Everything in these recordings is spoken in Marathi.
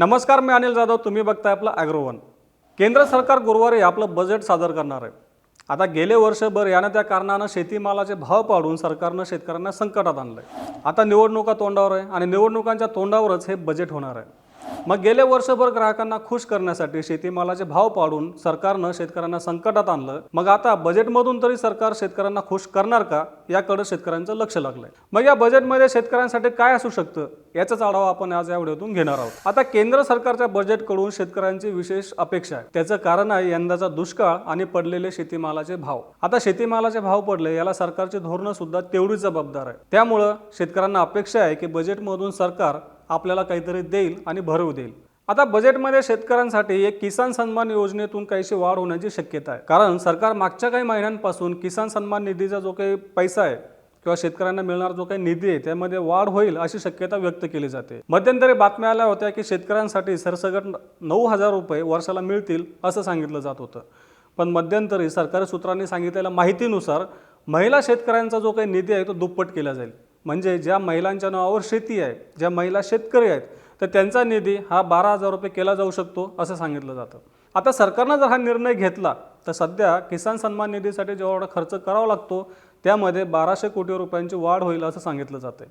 नमस्कार मी अनिल जाधव. तुम्ही बघताय आपलं ॲग्रोवन केंद्र सरकार गुरुवारी आपलं बजेट सादर करणार आहे. आता गेले वर्षभर यानं त्या कारणानं शेतीमालाचे भाव पाडून सरकारनं शेतकऱ्यांना संकटात आणलं आहे आता निवडणुका तोंडावर आहे आणि निवडणुकांच्या तोंडावरच हे बजेट होणार आहे. मग गेले वर्षभर ग्राहकांना खुश करण्यासाठी शेतीमालाचे भाव पाडून सरकारनं शेतकऱ्यांना संकटात आणलं. मग आता बजेटमधून तरी सरकार शेतकऱ्यांना खुश करणार का? याकडे शेतकऱ्यांचं लक्ष लागलंय. मग या बजेटमध्ये शेतकऱ्यांसाठी काय असू शकतं? याचाच आढावा आपण आज या व्हिडिओतून घेणार आहोत. आता केंद्र सरकारच्या बजेटकडून शेतकऱ्यांची विशेष अपेक्षा आहे. त्याचं कारण आहे यंदाचा दुष्काळ आणि पडलेले शेतीमालाचे भाव. आता शेतीमालाचे भाव पडले याला सरकारची धोरणं सुद्धा तेवढी जबाबदार आहे. त्यामुळं शेतकऱ्यांना अपेक्षा आहे की बजेटमधून सरकार आपल्याला काहीतरी देईल आणि भरव देईल. आता बजेटमध्ये शेतकऱ्यांसाठी एक किसान सन्मान योजनेतून काहीशी वाढ होण्याची शक्यता आहे. कारण सरकार मागच्या काही महिन्यांपासून किसान सन्मान निधीचा जो काही पैसा आहे किंवा शेतकऱ्यांना मिळणारा जो काही निधी आहे त्यामध्ये वाढ होईल अशी शक्यता व्यक्त केली जाते. मध्यंतरी बातम्या आल्या होत्या की शेतकऱ्यांसाठी सरसगट नऊ हजार रुपये वर्षाला मिळतील असं सांगितलं जात होतं. पण मध्यंतरी सरकारी सूत्रांनी सांगितलेल्या माहितीनुसार महिला शेतकऱ्यांचा जो काही निधी आहे तो दुप्पट केला जाईल. म्हणजे ज्या महिलांच्या नावावर शेती आहे ज्या महिला शेतकरी आहेत तर त्यांचा निधी हा बारा हजार रुपये केला जाऊ शकतो असं सांगितलं जातं. आता सरकारनं जर हा निर्णय घेतला तर सध्या किसान सन्मान निधीसाठी जेवढा खर्च करावा लागतो त्यामध्ये बाराशे कोटी रुपयांची वाढ होईल असं सांगितलं जातं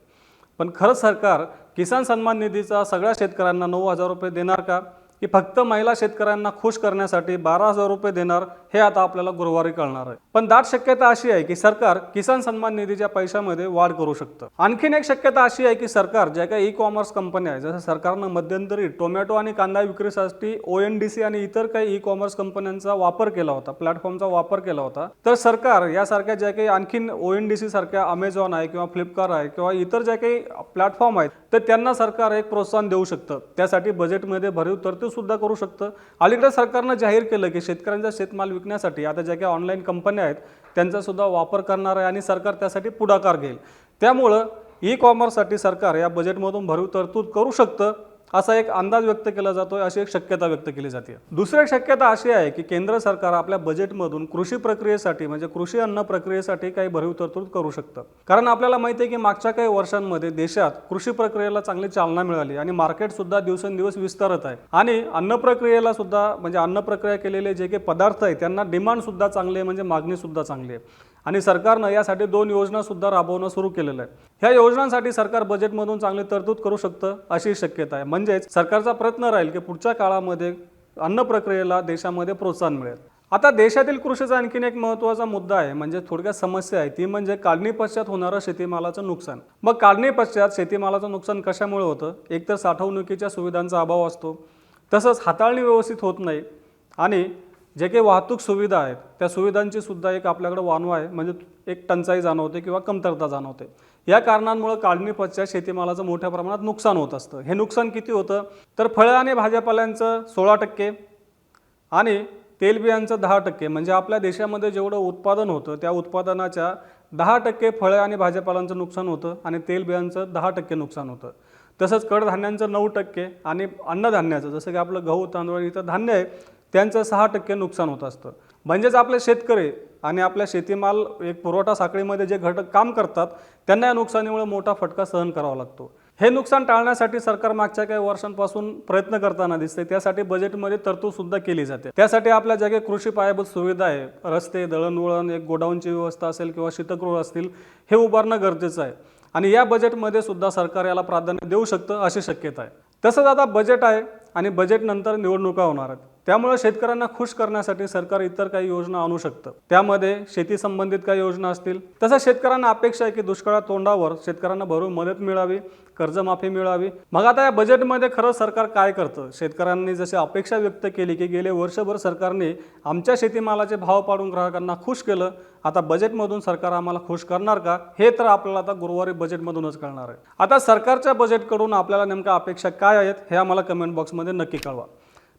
पण खरंच सरकार किसान सन्मान निधीचा सगळ्या शेतकऱ्यांना नऊ हजार रुपये देणार का? की फक्त महिला शेतकऱ्यांना खुश करण्यासाठी बारा हजार रुपये देणार हे आता आपल्याला गुरुवारी कळणार आहे. पण दाट शक्यता अशी आहे की सरकार किसान सन्मान निधीच्या पैशामध्ये वाढ करू शकतं. आणखीन एक शक्यता अशी आहे की सरकार ज्या काही ई कॉमर्स कंपन्या आहेत जसं सरकारनं मध्यंतरी टोमॅटो आणि कांदा विक्रीसाठी ओ एन डी सी आणि इतर काही ई कॉमर्स कंपन्यांचा वापर केला होता प्लॅटफॉर्मचा वापर केला होता तर सरकार यासारख्या ज्या काही आणखीन ओ एन डी सी सारख्या अमेझॉन आहे किंवा फ्लिपकार्ट आहे किंवा इतर ज्या काही प्लॅटफॉर्म आहेत तर त्यांना सरकार एक प्रोत्साहन देऊ शकतं. त्यासाठी बजेटमध्ये भरीव तरतूदसुद्धा करू शकतं. अलीकडे सरकारनं जाहीर केलं की शेतकऱ्यांचा शेतमाल विकण्यासाठी आता ज्या काही ऑनलाईन कंपन्या आहेत त्यांचासुद्धा वापर करणार आहे आणि सरकार त्यासाठी पुढाकार घेईल. त्यामुळं ई कॉमर्ससाठी सरकार या बजेटमधून भरीव तरतूद करू शकतं. असा एक अंदाज व्यक्त केला जातो आहे अशी एक शक्यता व्यक्त केली जाते. दुसरी एक शक्यता अशी आहे की केंद्र सरकार आपल्या बजेटमधून कृषी प्रक्रियेसाठी म्हणजे कृषी अन्न प्रक्रियेसाठी काही भरीव तरतूद करू शकतं. कारण आपल्याला माहिती आहे की मागच्या काही वर्षांमध्ये देशात कृषी प्रक्रियेला चांगली चालना मिळाली आणि मार्केट सुद्धा दिवसेंदिवस विस्तारत आहे. आणि अन्न प्रक्रियेला सुद्धा म्हणजे अन्न प्रक्रिया केलेले जे काही पदार्थ आहे त्यांना डिमांड सुद्धा चांगली आहे म्हणजे मागणी सुद्धा चांगली आहे. आणि सरकारनं यासाठी दोन योजना सुद्धा राबवणं सुरू केलेलं आहे. ह्या योजनांसाठी सरकार बजेटमधून चांगली तरतूद करू शकतं अशी शक्यता आहे. म्हणजेच सरकारचा प्रयत्न राहील की पुढच्या काळामध्ये अन्न प्रक्रियेला देशामध्ये प्रोत्साहन मिळेल. आता देशातील कृषीचा आणखीन एक महत्त्वाचा मुद्दा आहे म्हणजे थोडक्यात समस्या आहे. ती म्हणजे काढणी पश्चात होणारं शेतीमालाचं नुकसान. मग काढणी पश्चात शेतीमालाचं नुकसान कशामुळे होतं? एकतर साठवणुकीच्या सुविधांचा अभाव असतो. तसंच हाताळणी व्यवस्थित होत नाही. आणि जे काही वाहतूक सुविधा आहेत त्या सुविधांची सुद्धा एक आपल्याकडे वानवा आहे. म्हणजे एक टंचाई जाणवते किंवा कमतरता जाणवते. या कारणांमुळे काढणी पश्चात शेतीमालाचं मोठ्या प्रमाणात नुकसान होत असतं. हे नुकसान किती होतं? तर फळं आणि भाज्यापाल्यांचं सोळा टक्के आणि तेलबियांचं दहा टक्के. म्हणजे आपल्या देशामध्ये जेवढं उत्पादन होतं त्या उत्पादनाच्या दहा टक्के फळं आणि भाज्यापालांचं नुकसान होतं आणि तेलबियांचं दहा टक्के नुकसान होतं. तसंच कडधान्यांचं नऊ टक्के आणि अन्नधान्याचं जसं की आपलं गहू तांदूळ इथं धान्य आहे त्यांचं सहा टक्के नुकसान होत असतं. म्हणजेच आपले शेतकरी आणि आपल्या शेतीमाल एक पुरवठा साखळीमध्ये जे घटक काम करतात त्यांना या नुकसानीमुळे मोठा फटका सहन करावा लागतो. हे नुकसान टाळण्यासाठी सरकार मागच्या काही वर्षांपासून प्रयत्न करताना दिसते त्यासाठी बजेटमध्ये तरतूद सुद्धा केली जाते. त्यासाठी आपल्या ज्या कृषी पायाभूत सुविधा आहे. रस्ते दळणवळण एक गोडाऊनची व्यवस्था असेल किंवा शीतगृह असतील हे उभारणं गरजेचं आहे. आणि या बजेटमध्ये सुद्धा सरकार याला प्राधान्य देऊ शकतं अशी शक्यता आहे. तसंच आता बजेट आहे आणि बजेटनंतर निवडणुका होणार आहेत. त्यामुळे शेतकऱ्यांना खुश करण्यासाठी सरकार इतर काही योजना आणू शकतं. त्यामध्ये शेती संबंधित काही योजना असतील. तसंच शेतकऱ्यांना अपेक्षा आहे की दुष्काळा तोंडावर शेतकऱ्यांना भरून मदत मिळावी कर्जमाफी मिळावी. मग आता या बजेटमध्ये खरं सरकार काय करतं? शेतकऱ्यांनी जशी अपेक्षा व्यक्त केली की गेले वर्षभर सरकारने आमच्या शेतीमालाचे भाव पाडून ग्राहकांना खुश केलं. आता बजेटमधून सरकार आम्हाला खुश करणार का? हे तर आपल्याला आता गुरुवारी बजेटमधूनच कळणार आहे. आता सरकारच्या बजेटकडून आपल्याला नेमका अपेक्षा काय आहेत हे आम्हाला कमेंट बॉक्समध्ये नक्की कळवा.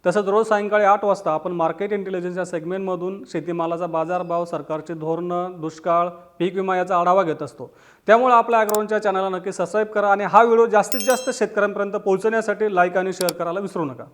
तसंच रोज सायंकाळी आठ वाजता आपण मार्केट इंटेलिजन्स या सेगमेंटमधून शेतीमालाचा बाजारभाव सरकारचे धोरणं दुष्काळ पीक विमा याचा आढावा घेत असतो. त्यामुळे आपल्या ॲग्राउंडच्या चॅनलला नक्की सबस्क्राईब करा आणि हा व्हिडिओ जास्तीत जास्त शेतकऱ्यांपर्यंत पोहोचण्यासाठी लाईक आणि शेअर करायला विसरू नका.